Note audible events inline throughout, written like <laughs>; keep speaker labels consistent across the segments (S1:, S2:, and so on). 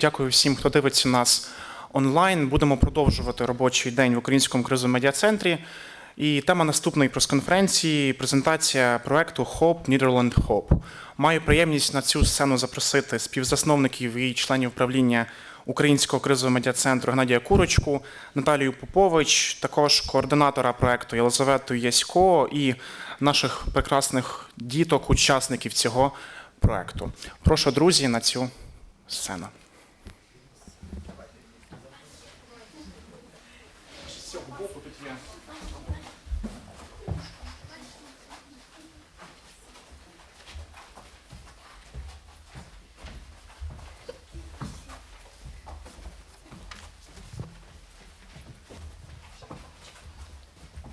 S1: Дякую всім, хто дивиться нас онлайн. Будемо продовжувати робочий день в Українському кризовому медіа-центрі. І тема наступної прес-конференції презентація проекту HOPE Netherland HOPE. Маю приємність на цю сцену запросити співзасновників і членів правління Українського кризового медіа-центру Геннадія Курочку, Наталію Попович, також координатора проекту Єлизавету Ясько і наших прекрасних діток, учасників цього проекту. Прошу, друзі, на цю сцену. З цього боку тут є.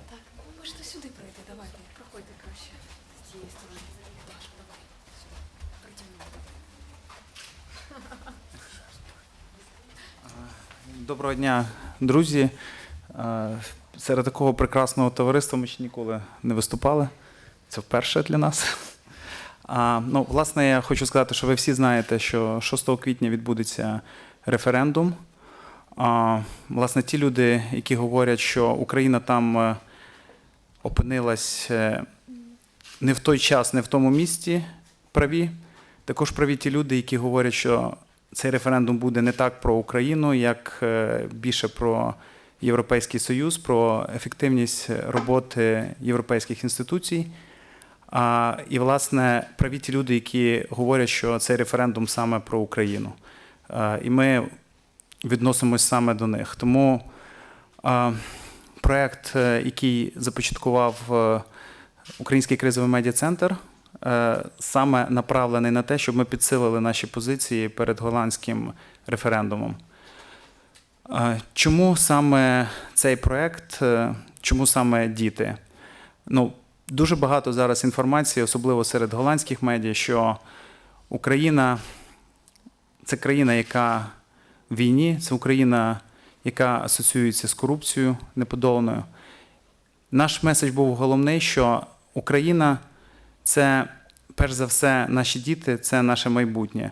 S2: Так, ну можете сюди пройти, давайте, проходьте краще з цієї сторони. Даш, давай. Сюди. Притягнемо.
S3: Доброго дня, друзі. Е, Серед такого прекрасного товариства ми ще ніколи не виступали. Це вперше для нас. А, ну, власне, я хочу сказати, що ви всі знаєте, що 6 квітня відбудеться референдум. А, власне, ті люди, які говорять, що Україна там е, опинилась е, не в той час, не в тому місці, праві. Також праві ті люди, які говорять, що цей референдум буде не так про Україну, як е, більше про Європейський Союз, про ефективність роботи європейських інституцій. А, і, власне, праві ті люди, які говорять, що цей референдум саме про Україну. А, і ми відносимось саме до них. Тому а, проект, е, який започаткував е, Український кризовий медіа-центр, е, саме направлений на те, щоб ми підсилили наші позиції перед голландським референдумом. Е, Чому саме цей проект, е, чому саме діти? Ну, дуже багато зараз інформації, особливо серед голландських медіа, що Україна це країна, яка в війні, це Україна, яка асоціюється з корупцією неподоланою. Наш меседж був головний, що Україна це перш за все наші діти, це наше майбутнє.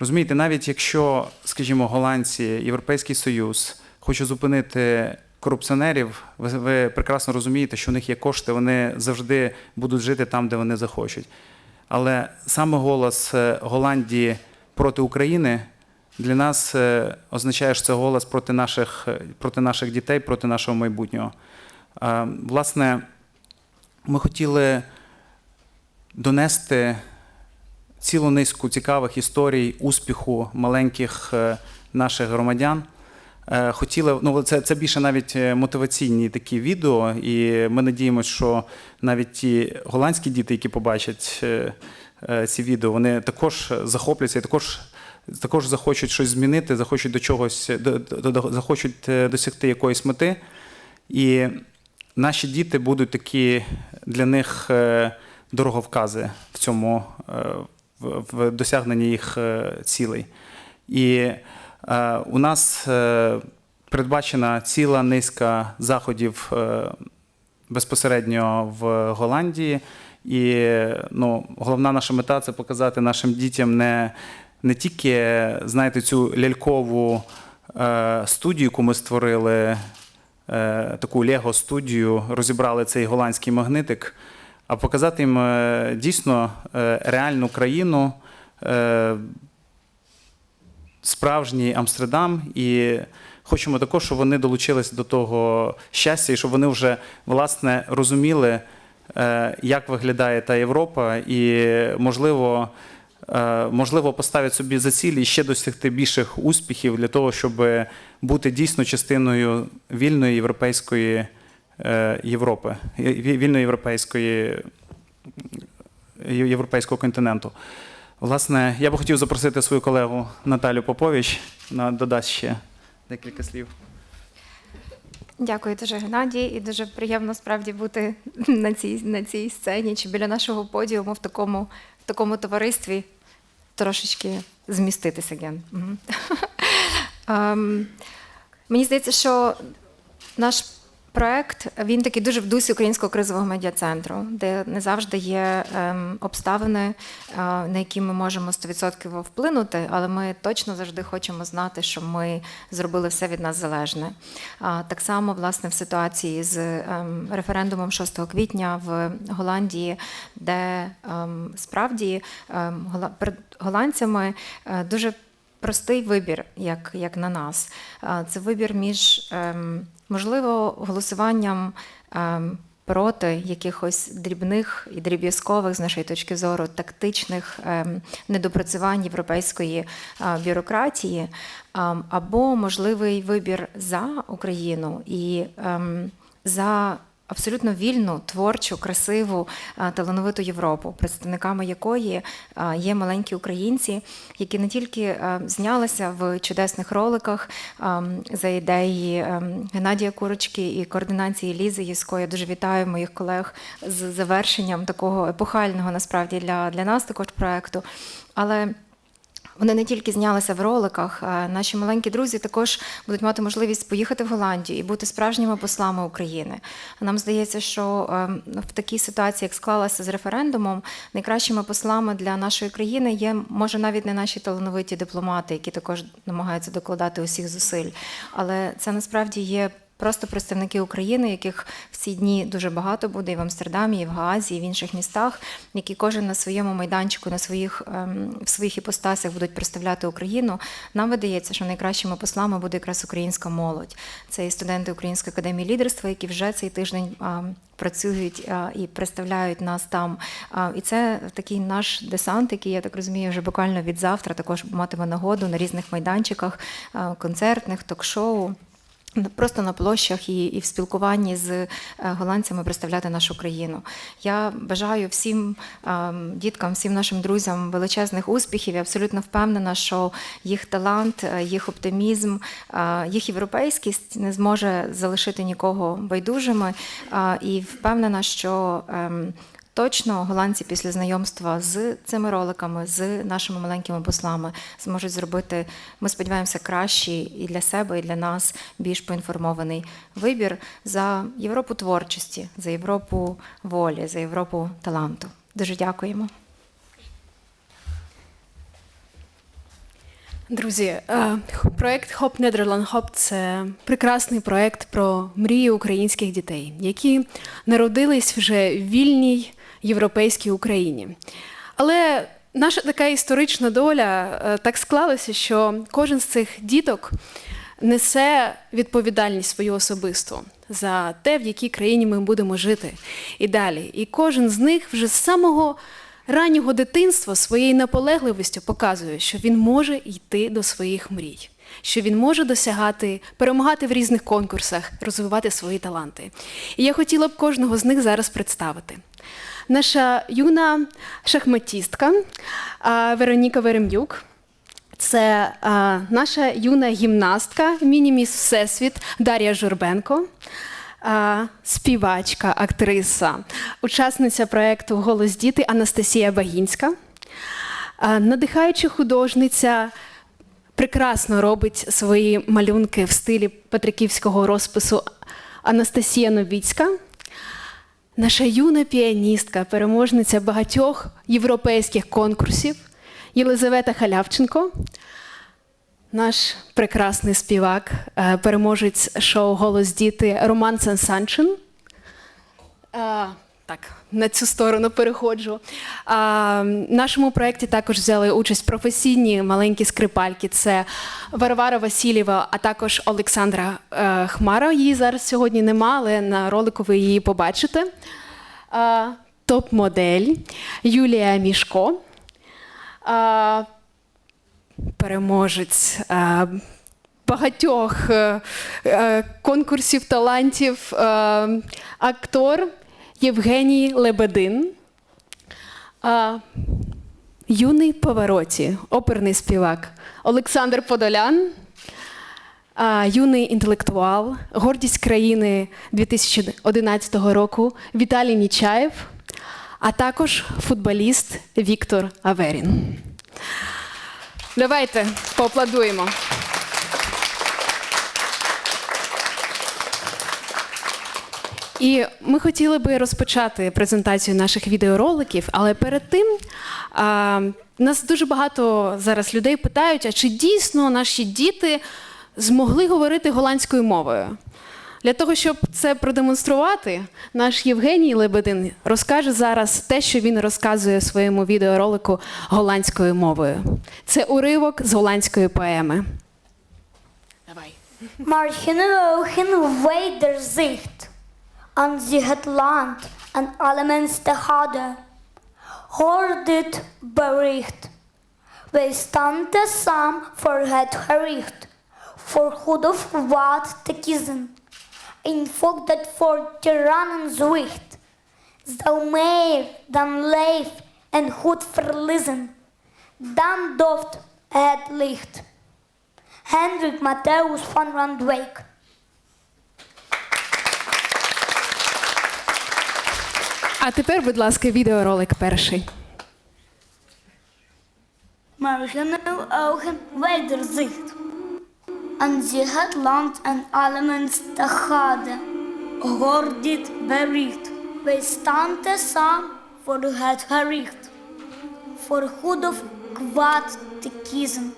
S3: Розумієте, навіть якщо, скажімо, голландці, Європейський Союз хоче зупинити корупціонерів, ви, ви прекрасно розумієте, що у них є кошти, вони завжди будуть жити там, де вони захочуть. Але саме голос е, Голландії проти України для нас е, означає, що це голос проти наших, е, проти наших дітей, проти нашого майбутнього. Власне, ми хотіли донести цілу низку цікавих історій успіху маленьких е, наших громадян. Е, Хотіли, ну це, це більше навіть е, мотиваційні такі відео, і ми надіємося, що навіть ті голландські діти, які побачать ці відео, вони також захопляться і також, також захочуть щось змінити, захочуть до чогось, до, до, захочуть досягти якоїсь мети. І наші діти будуть такі для них дороговкази в цьому е, в, досягненні їх е, цілей. І е, у нас передбачена ціла низка заходів безпосередньо в Голландії. І ну, головна наша мета це показати нашим дітям не, не тільки знаєте, цю лялькову студію, яку ми створили, таку Лего-студію, розібрали цей голландський магнитик, а показати їм е, дійсно е, реальну країну, е, справжній Амстердам. І хочемо також, щоб вони долучилися до того щастя, і щоб вони вже власне розуміли, як виглядає та Європа, і можливо. Можливо, поставлять собі за цілі ще досягти більших успіхів для того, щоб бути дійсно частиною вільної європейської Європи, ві- вільної європейської є- європейського континенту. Власне, я би хотів запросити свою колегу Наталю Попович, вона додасть ще декілька слів.
S4: Дякую дуже, Геннадій, і дуже приємно справді бути на цій, на цій сцені чи біля нашого подіуму в такому, в такому товаристві трошечки зміститися ген. <laughs> Ем, Мені здається, що наш Проект він такий дуже в дусі українського кризового медіа-центру, де не завжди є ем, обставини, е, на які ми можемо 100% вплинути, але ми точно завжди хочемо знати, що ми зробили все від нас залежне. А, так само, власне, в ситуації з ем, референдумом 6 квітня в Голландії, де ем, справді ем, голландцями е, дуже простий вибір, як, як на нас. Це вибір між, ем, можливо, голосуванням ем, проти якихось дрібних і дріб'язкових, з нашої точки зору, тактичних ем, недопрацювань європейської бюрократії, або можливий вибір за Україну і за абсолютно вільну, творчу, красиву, талановиту Європу, представниками якої є маленькі українці, які не тільки знялися в чудесних роликах за ідеї Геннадія Курочки і координації Лізи Єсько. Я дуже вітаю моїх колег з завершенням такого епохального насправді для, для нас також проекту. Але вони не тільки знялися в роликах, наші маленькі друзі також будуть мати можливість поїхати в Голландію і бути справжніми послами України. Нам здається, що ем, в такій ситуації, як склалася з референдумом, найкращими послами для нашої країни є, може, навіть не наші талановиті дипломати, які також намагаються докладати усіх зусиль, але це насправді є. Просто представники України, яких в ці дні дуже багато буде і в Амстердамі, і в Гаазі, і в інших містах, які кожен на своєму майданчику, на своїх ем, в своїх іпостасях будуть представляти Україну. Нам видається, що найкращими послами буде якраз українська молодь. Це і студенти Української академії лідерства, які вже цей тиждень а, працюють а, і представляють нас там. А, І це такий наш десант, який я так розумію, вже буквально від завтра також матиме нагоду на різних майданчиках, а, концертних, ток-шоу. Просто на площах і, і в спілкуванні з е, голландцями представляти нашу країну. Я бажаю всім ем, діткам, всім нашим друзям величезних успіхів. Я абсолютно впевнена, що їх талант, е, їх оптимізм, е, їх європейськість не зможе залишити нікого байдужими. Е, І впевнена, що ем, Точно голландці після знайомства з цими роликами, з нашими маленькими послами зможуть зробити, ми сподіваємося, кращий і для себе, і для нас більш поінформований вибір за Європу творчості, за Європу волі, за Європу таланту. Дуже дякуємо.
S2: Друзі, е, проект Хоп Нідерланд Хоп це прекрасний проект про мрії українських дітей, які народились вже в вільній європейській Україні. Але наша така історична доля е, так склалася, що кожен з цих діток несе відповідальність свою особисту за те, в якій країні ми будемо жити і далі. І кожен з них вже з самого раннього дитинства своєю наполегливістю показує, що він може йти до своїх мрій, що він може досягати, перемагати в різних конкурсах, розвивати свої таланти. І я хотіла б кожного з них зараз представити. Наша юна шахматістка Вероніка Верем'юк. Це а, наша юна гімнастка, міні-міс Всесвіт Дар'я Журбенко, а, співачка, актриса, учасниця проєкту Голос діти Анастасія Багінська, а, надихаюча художниця. Прекрасно робить свої малюнки в стилі патриківського розпису Анастасія Новіцька. Наша юна піаністка, переможниця багатьох європейських конкурсів Єлизавета Халявченко, наш прекрасний співак, е, переможець шоу Голос діти Роман Сансанчин. Так, на цю сторону переходжу. А, в нашому проєкті також взяли участь професійні маленькі скрипальки. Це Варвара Васильєва, а також Олександра е, Хмара. Її зараз сьогодні нема, але на ролику ви її побачите. Топ-модель Юлія Мішко. А, переможець а, багатьох е, е, конкурсів талантів, е, актор Євгеній Лебедин. А, юний повороті, оперний співак Олександр Подолян. А, юний інтелектуал, гордість країни 2011 року Віталій Нічаєв, а також футболіст Віктор Аверін. Давайте поаплодуємо. І ми хотіли би розпочати презентацію наших відеороликів, але перед тим а, нас дуже багато зараз людей питають: а чи дійсно наші діти змогли говорити голландською мовою? Для того, щоб це продемонструвати, наш Євгеній Лебедин розкаже зараз те, що він розказує в своєму відеоролику голландською мовою. Це уривок з голландської поеми. Давай.
S5: Maar geen ogen aan zich het land en alle mensen hadden. Hoor dit bericht. Wij staan te samen voor het gericht, voor goed of kwaad te kiezen. Een volk dat voor tirannen zwicht, zal meer dan leef en goed verliezen. Dan dooft het licht. Hendrik Matthäus van Randwijk.
S2: А тепер, будь ласка, відеоролик перший.
S5: Maar geen ogen wederzicht. En zie het land en alle mensen te gade. Hoor dit bericht. Wij staan te samen voor het gericht. Voor goed of kwaad te kiezen.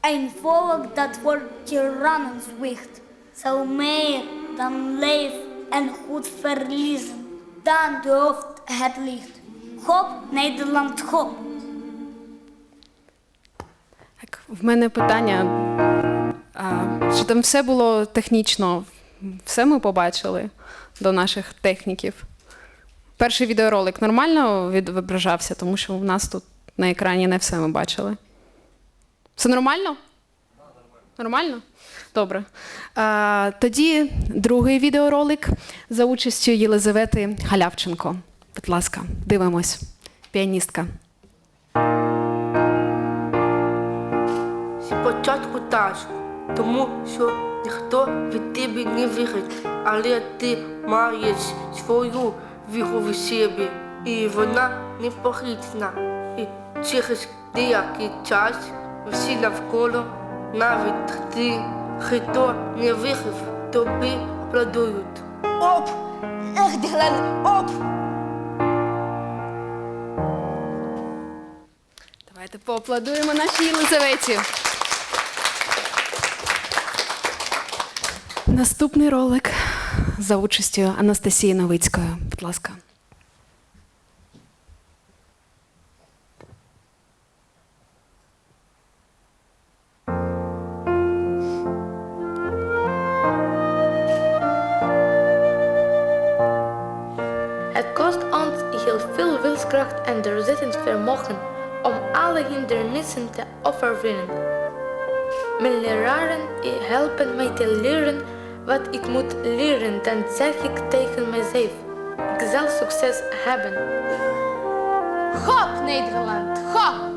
S5: Een volk dat voor tirannen zwicht. Zal meer dan leef en goed verliezen. Dan dooft het licht. Hop, Nederland, hop.
S2: Так, в мене питання. А, чи там все було технічно? Все ми побачили до наших техніків? Перший відеоролик нормально відображався, тому що в нас тут на екрані не все ми бачили. Все нормально? Нормально? Добре. А, тоді другий відеоролик за участю Єлизавети Халявченко. Будь ласка, дивимось. Піаністка.
S6: Спочатку тяжко, тому що ніхто від тебе не вірить, але ти маєш свою віру в себе, і вона непохитна. І через деякий час всі навколо, навіть ті, хто не вірив, тобі аплодують.
S7: Op! Echt, Dylan, op!
S2: Давайте поаплодуємо нашій Єлизаветі. Наступний ролик за участю Анастасії Новицької. Будь ласка.
S8: heel veel wilskracht en doorzettingsvermogen om alle hindernissen te overwinnen. Mijn leraren helpen mij te leren wat ik moet leren, dan zeg ik tegen mezelf: ik zal succes hebben. Hop, Nederland, hop!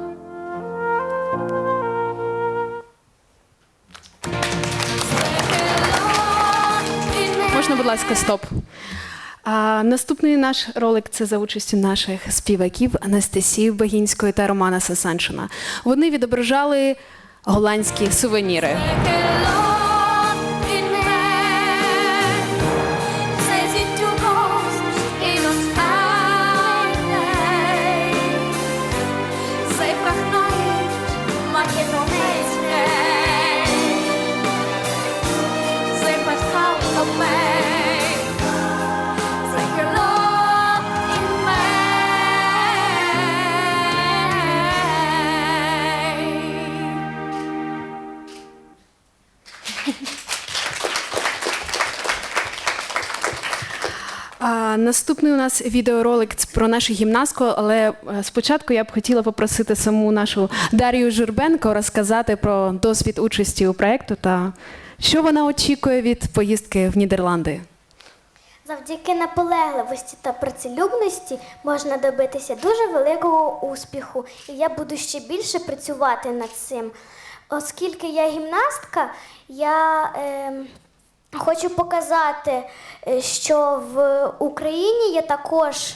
S2: Можна, будь ласка, стоп. А, наступний наш ролик це за участю наших співаків Анастасії Багінської та Романа Сасаншина. Вони відображали голландські сувеніри. Наступний у нас відеоролик про нашу гімнастку, але е, спочатку я б хотіла попросити саму нашу Дар'ю Журбенко розказати про досвід участі у проєкту та що вона очікує від поїздки в Нідерланди.
S9: Завдяки наполегливості та працелюбності можна добитися дуже великого успіху, і я буду ще більше працювати над цим. Оскільки я гімнастка, я е, хочу показати, е, що в Україні є також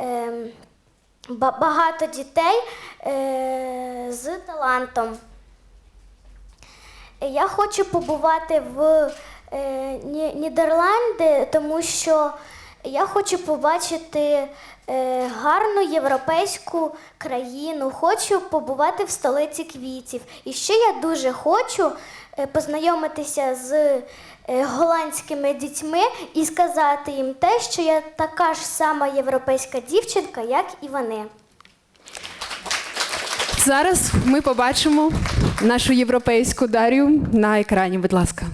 S9: е, багато дітей е, з талантом. Я хочу побувати в е, Нідерланди, тому що я хочу побачити гарну європейську країну, хочу побувати в столиці квітів. І ще я дуже хочу познайомитися з голландськими дітьми і сказати їм те, що я така ж сама європейська дівчинка, як і вони.
S2: Зараз ми побачимо нашу європейську Дар'ю на екрані, будь ласка.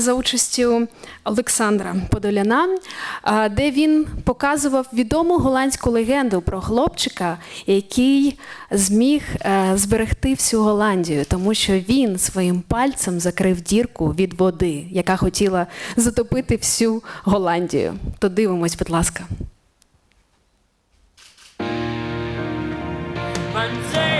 S2: За участю Олександра Подоляна, де він показував відому голландську легенду про хлопчика, який зміг е, зберегти всю Голландію, тому що він своїм пальцем закрив дірку від води, яка хотіла затопити всю Голландію. То дивимось, будь ласка.
S10: Man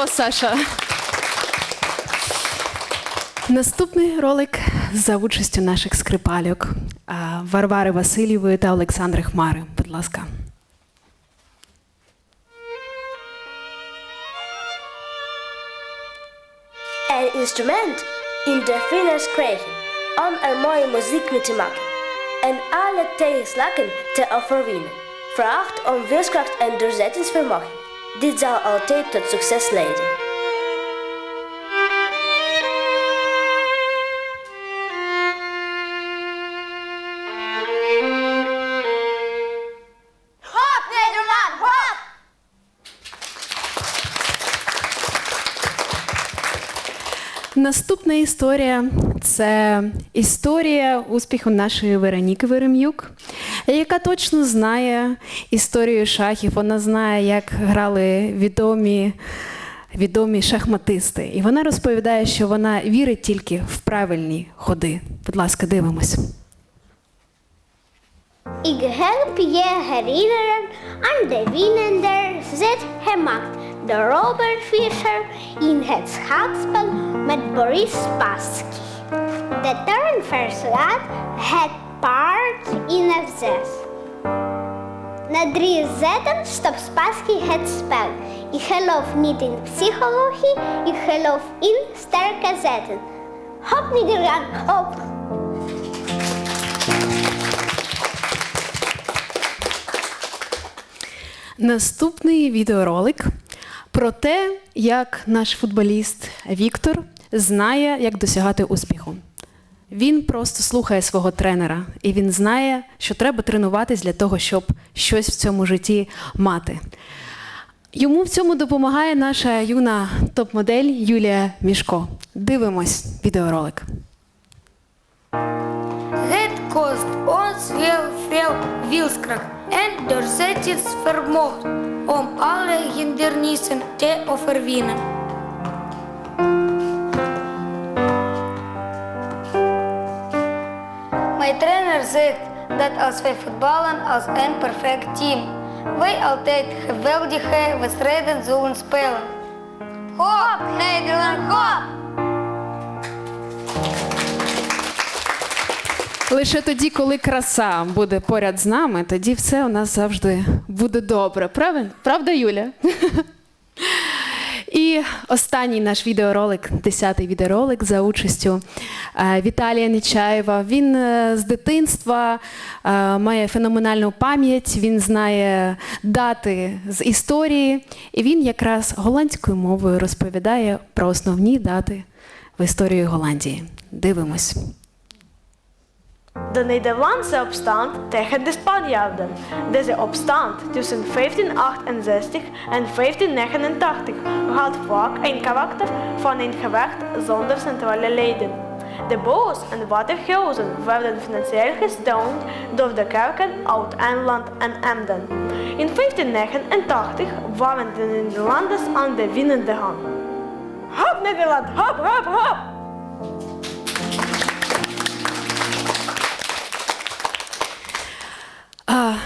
S2: Браво, Саша! Наступний ролик за участю наших скрипальок Варвари Васильєвої та Олександри Хмари. Будь ласка.
S11: Een instrument in de vingers kregen om er mooie muziek mee te maken en alle tegenslagen te overwinnen. Vraagt om wilskracht en doorzettingsvermogen. Dit zal altijd tot succes leiden.
S7: Hop, Nederland, hop!
S2: Наступна історія це історія успіху нашої Вероніки Верем'юк, яка точно знає історію шахів. Вона знає, як грали відомі, відомі шахматисти. І вона розповідає, що вона вірить тільки в правильні ходи. Будь ласка, дивимось.
S9: Ik help je herinneren aan de winnende zet gemaakt door Robert Fischer in het schaakspel met Boris Spassky. De turn verslaat het paard in F6. Na drie zetten stopt Spassky het spel. Ik geloof niet in psychologie, ik geloof in sterke zetten. Hop Nederland, hop!
S2: Наступний відеоролик про те, як наш футболіст Віктор знає, як досягати успіху. Він просто слухає свого тренера, і він знає, що треба тренуватись для того, щоб щось в цьому житті мати. Йому в цьому допомагає наша юна топ-модель Юлія Мішко. Дивимось відеоролик.
S6: Het kost ons heel veel wilskracht en doorzettingsvermogen om alle hindernissen te overwinnen. Dat als wij voetballen als een perfect team, wij altijd geweldige wedstrijden zullen spelen. Hop, Nederland, hop!
S2: Лише тоді, коли краса буде поряд з нами, тоді все у нас завжди буде добре. Правильно? Правда, Юля? І останній наш відеоролик, десятий відеоролик за участю е, Віталія Нечаєва. Він е, з дитинства е, має феноменальну пам'ять, він знає дати з історії, і він якраз голландською мовою розповідає про основні дати в історії Голландії. Дивимось.
S7: De Nederlandse opstand tegen de Spanjaarden. Deze opstand tussen 1568 en 1589 had vaak een karakter van een gevecht zonder centrale leden. De boos en watergeuzen werden financieel gesteund door de kerken uit Engeland en Emden. In 1589 waren de Nederlanders aan de winnende hand. Hop Nederland, hop, hop, hop!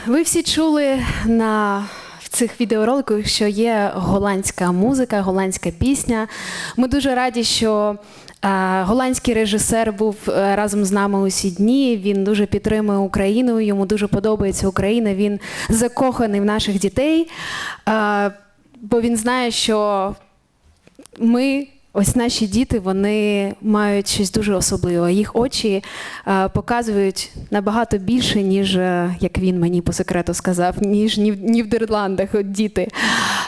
S2: Ви всі чули на в цих відеороликах, що є голландська музика, голландська пісня. Ми дуже раді, що е, голландський режисер був е, разом з нами усі дні. Він дуже підтримує Україну. Йому дуже подобається Україна. Він закоханий в наших дітей, е, бо він знає, що ми, ось наші діти, вони мають щось дуже особливе. Їх очі е, показують набагато більше, ніж е, як він мені по секрету сказав, ніж ні в Нідерландах от діти.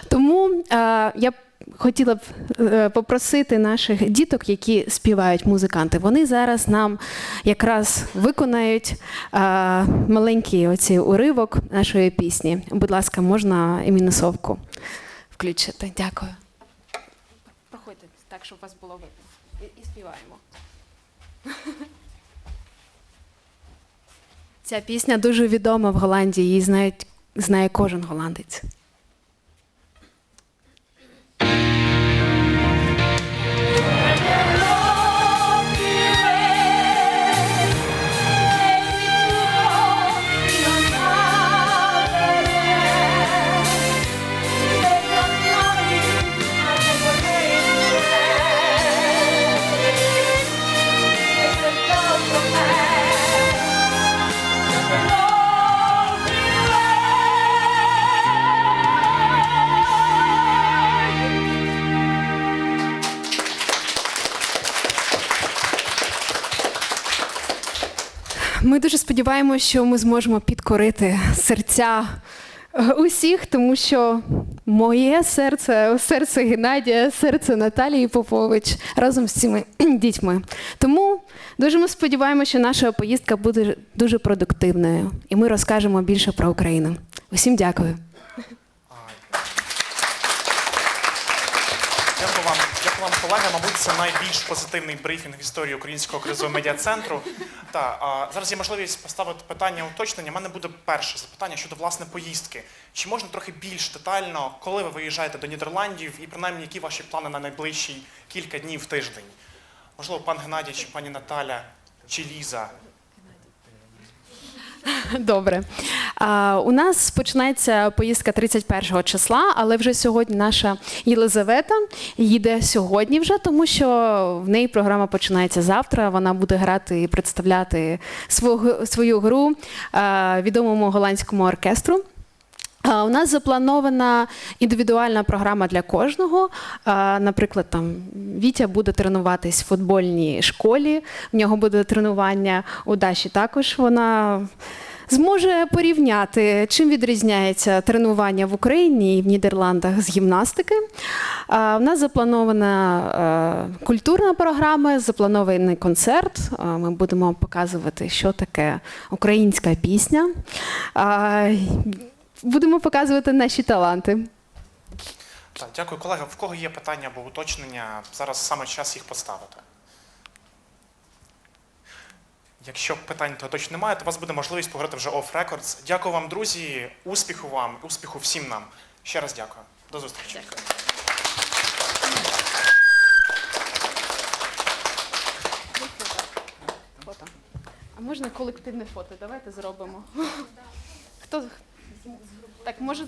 S2: Тому е, я хотіла б е, попросити наших діток, які співають музиканти. Вони зараз нам якраз виконають е, маленький оцей уривок нашої пісні. Будь ласка, можна і мінусовку включити. Дякую. Щоб вас було видно. І, і співаємо. <laughs> Ця пісня дуже відома в Голландії, її знають, знає кожен голландець. Ми дуже сподіваємося, що ми зможемо підкорити серця е, усіх, тому що моє серце, серце Геннадія, серце Наталії Попович разом з цими <clears throat> дітьми. Тому дуже ми сподіваємося, що наша поїздка буде дуже продуктивною, і ми розкажемо більше про Україну. Усім дякую.
S1: Дякую вам, колеги. Мабуть, це найбільш позитивний брифінг в історії українського кризового медіа-центру. Та а, зараз є можливість поставити питання уточнення. У мене буде перше запитання щодо власне поїздки. Чи можна трохи більш детально, коли ви виїжджаєте до Нідерландів, і принаймні які ваші плани на найближчі кілька днів тиждень? Можливо, пан Геннадій, чи пані Наталя, чи Ліза?
S2: Добре. У нас починається поїздка 31 числа, але вже сьогодні наша Єлизавета їде сьогодні вже, тому що в неї програма починається завтра. Вона буде грати і представляти свого, свою гру відомому голландському оркестру. У нас запланована індивідуальна програма для кожного. Наприклад, там Вітя буде тренуватись в футбольній школі. В нього буде тренування у Даші. Також вона зможе порівняти, чим відрізняється тренування в Україні і в Нідерландах з гімнастики. У нас запланована е, культурна програма, запланований концерт. Ми будемо показувати, що таке українська пісня. Будемо показувати наші таланти.
S1: Дякую, колеги. В кого є питання або уточнення? Зараз саме час їх поставити. Якщо питань то точно немає, то у вас буде можливість поговорити вже off records. Дякую вам, друзі. Успіху вам, успіху всім нам. Ще раз дякую. До зустрічі.
S2: Фото. А можна колективне фото? Давайте зробимо. Хто так може